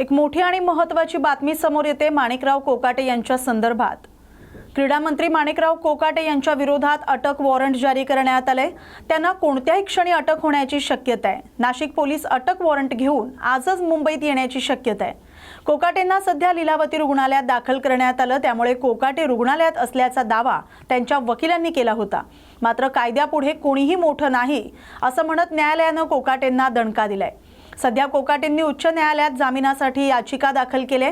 एक मोठी आणि महत्त्वाची बातमी समोर येते माणिकराव कोकाटे यांच्या संदर्भात. क्रीडा मंत्री माणिकराव कोकाटे यांच्या विरोधात अटक वॉरंट जारी करण्यात आले. त्यांना कोणत्याही क्षणी अटक होण्याची शक्यता आहे नाशिक पोलीस अटक वॉरंट घेऊन आजच मुंबईत येण्याची शक्यता आहे कोकाटेंना सध्या लीलावती रुग्णालयात दाखल करण्यात आलं. त्यामुळे कोकाटे रुग्णालयात असल्याचा दावा त्यांच्या वकिलांनी केला होता. मात्र कायद्यापुढे कोणीही मोठं नाही असं म्हणत न्यायालयानं कोकाटेंना दणका दिलाय. सध्या कोकाटेंनी उच्च न्यायालयात जामिनासाठी याचिका दाखल केली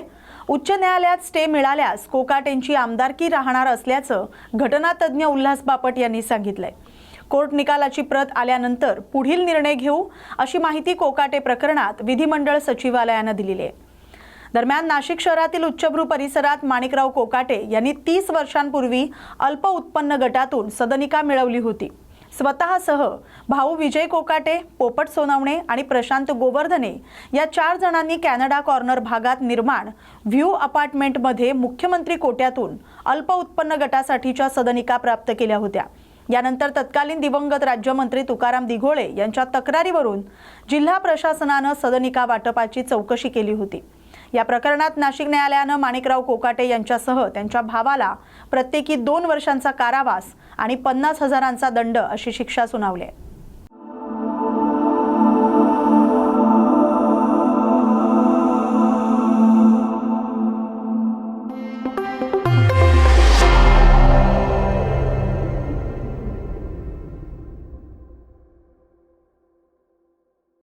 उच्च न्यायालयात स्टे मिळाल्यास कोकाटेंची आमदारकी राहणार असल्याचं घटनातज्ञ उल्हास बापट यांनी सांगितलंय. कोर्ट निकालाची प्रत आल्यानंतर पुढील निर्णय घेऊ अशी माहिती कोकाटे प्रकरणात विधिमंडळ सचिवालयानं दिलेली आहे. दरम्यान नाशिक शहरातील उच्चभ्रू परिसरात माणिकराव कोकाटे यांनी तीस वर्षांपूर्वी अल्प उत्पन्न गटातून सदनिका मिळवली होती. स्वतःसह भाऊ विजय कोकाटे पोपट सोनवणे आणि प्रशांत गोवर्धने या चार जणांनी कॅनडा कॉर्नर भागात निर्माण व्ह्यू अपार्टमेंटमध्ये मुख्यमंत्री कोट्यातून अल्प उत्पन्न गटासाठीच्या सदनिका प्राप्त केल्या होत्या. यानंतर तत्कालीन दिवंगत राज्यमंत्री तुकाराम दिघोळे यांच्या तक्रारीवरून जिल्हा प्रशासनानं सदनिका वाटपाची चौकशी केली होती. या प्रकरणात नाशिक न्यायालयानं माणिकराव कोकाटे यांच्यासह त्यांच्या भावाला प्रत्येकी दोन वर्षांचा कारावास आणि पन्नास हजारांचा दंड अशी शिक्षा सुनावली